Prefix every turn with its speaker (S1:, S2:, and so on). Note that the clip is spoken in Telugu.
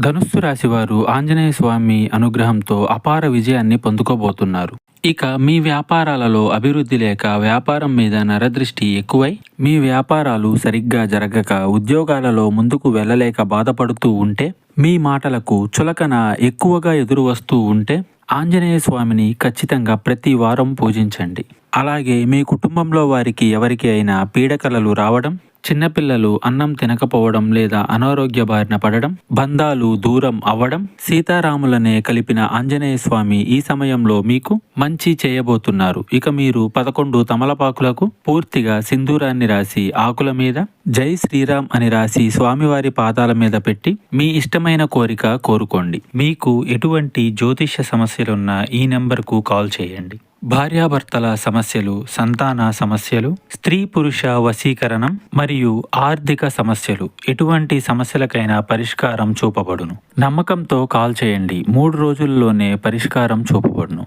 S1: ధనుస్సు రాశి వారు ఆంజనేయ స్వామి అనుగ్రహంతో అపార విజయాన్ని పొందుకోబోతున్నారు. ఇక మీ వ్యాపారాలలో అభివృద్ధి లేక వ్యాపారం మీద నరదృష్టి ఎక్కువై మీ వ్యాపారాలు సరిగ్గా జరగక ఉద్యోగాలలో ముందుకు వెళ్ళలేక బాధపడుతూ ఉంటే మీ మాటలకు చులకన ఎక్కువగా ఎదురు వస్తూ ఉంటే ఆంజనేయ స్వామిని ఖచ్చితంగా ప్రతి వారం పూజించండి. అలాగే మీ కుటుంబంలో వారికి ఎవరికి అయినా పీడకలలు రావడం చిన్నపిల్లలు అన్నం తినకపోవడం లేదా అనారోగ్య బారిన పడడం బంధాలు దూరం అవ్వడం సీతారాములనే కలిపిన ఆంజనేయ స్వామి ఈ సమయంలో మీకు మంచి చేయబోతున్నారు. ఇక మీరు పదకొండు తమలపాకులకు పూర్తిగా సింధూరాన్ని రాసి ఆకుల మీద జై శ్రీరామ్ అని రాసి స్వామివారి పాదాల మీద పెట్టి మీ ఇష్టమైన కోరిక కోరుకోండి. మీకు ఎటువంటి జ్యోతిష్య సమస్యలున్నా ఈ నెంబర్కు కాల్ చేయండి. భార్యాభర్తల సమస్యలు సంతాన సమస్యలు స్త్రీ పురుష వశీకరణం మరియు ఆర్థిక సమస్యలు ఎటువంటి సమస్యలకైనా పరిష్కారం చూపబడును. నమ్మకంతో కాల్ చేయండి. మూడు రోజుల్లోనే పరిష్కారం చూపబడును.